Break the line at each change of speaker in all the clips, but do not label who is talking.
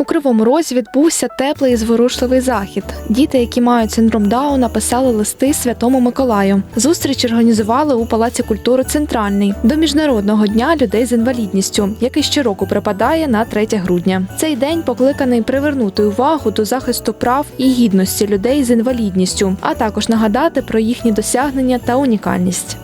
У Кривому Розі відбувся теплий і зворушливий захід. Діти, які мають синдром Дауна, писали листи Святому Миколаю. Зустріч організували у Палаці культури Центральний до міжнародного дня людей з інвалідністю, який щороку припадає на 3 грудня. Цей день покликаний привернути увагу до захисту прав і гідності людей з інвалідністю, а також нагадати про їхні досягнення та унікальність.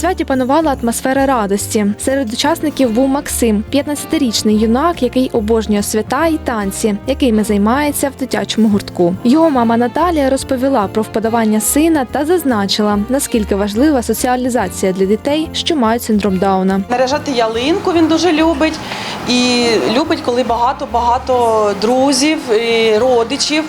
Святі панувала атмосфера радості. Серед учасників був Максим, 15-річний юнак, який обожнює свята і танці, якими займається в дитячому гуртку. Його мама Наталія розповіла про вподобання сина та зазначила, наскільки важлива соціалізація для дітей, що мають синдром Дауна.
Наряжати ялинку він дуже любить. І любить, коли багато-багато друзів, і родичів.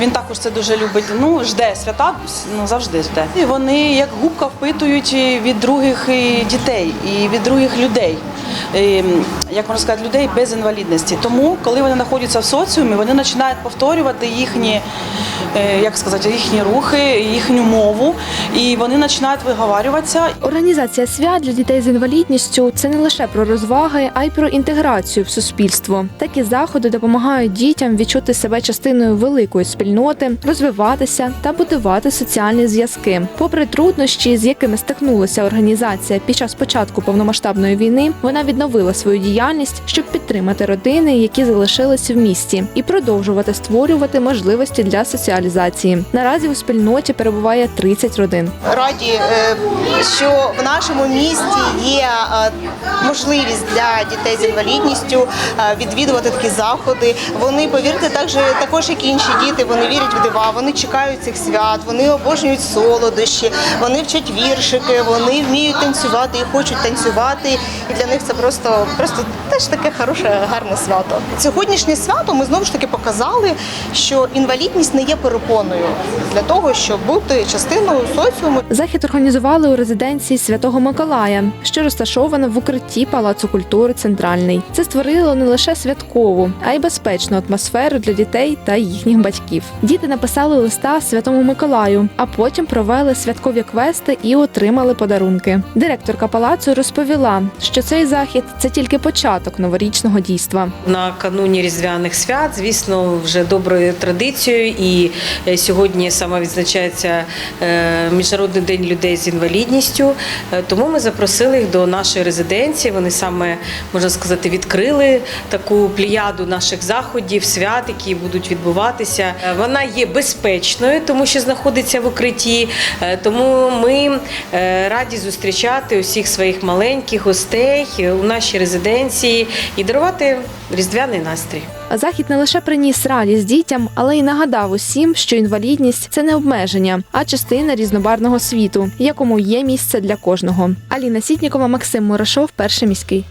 Він також це дуже любить. Ну, жде свята, ну завжди жде. І вони як губка впитують від других дітей і від других людей. Як можна сказати, людей без інвалідності. Тому, коли вони знаходяться в соціумі, вони починають повторювати їхні, як сказати, їхні рухи, їхню мову, і вони починають виговарюватися.
Організація свят для дітей з інвалідністю це не лише про розваги, а й про інтеграцію в суспільство. Такі заходи допомагають дітям відчути себе частиною великої спільноти, розвиватися та будувати соціальні зв'язки. Попри труднощі, з якими стикнулася організація під час початку повномасштабної війни, вона відновила свою діяльність, щоб підтримати родини, які залишилися в місті, і продовжувати створювати можливості для соціалізації. Наразі у спільноті перебуває 30 родин.
раді, е, що в нашому місті є е, можливість для дітей з інвалідністю е, відвідувати такі заходи. Вони, повірте, так же, також як і інші діти, вони вірять в дива, вони чекають цих свят, вони обожнюють солодощі, вони вчать віршики, вони вміють танцювати і хочуть танцювати. І для них це просто, просто теж таке хороше, гарне свято. Сьогоднішнє свято ми знову ж таки показали, що інвалідність не є перепоною для того, щоб бути частиною соціуму.
Захід організували у резиденції Святого Миколая, що розташована в укритті Палацу культури Центральний. Це створило не лише святкову, а й безпечну атмосферу для дітей та їхніх батьків. Діти написали листа Святому Миколаю, а потім провели святкові квести і отримали подарунки. Директорка палацу розповіла, що цей захід це тільки початок новорічного дійства.
Накануні різдвяних свят, звісно, вже доброю традицією, і е, сьогодні саме відзначається е, Міжнародний день людей з інвалідністю. Е, Тому ми запросили їх до нашої резиденції. Вони саме можна сказати відкрили таку пліяду наших заходів, свят, які будуть відбуватися. Вона є безпечною, тому що знаходиться в укритті. Тому ми раді зустрічати усіх своїх маленьких гостей у нашій резиденції і дарувати різдвяний настрій.
Захід не лише приніс радість дітям, але й нагадав усім, що інвалідність це не обмеження, а частина різнобарного світу, якому є місце для кожного. Аліна Сітнікова, Максим Мурашов, перший міський.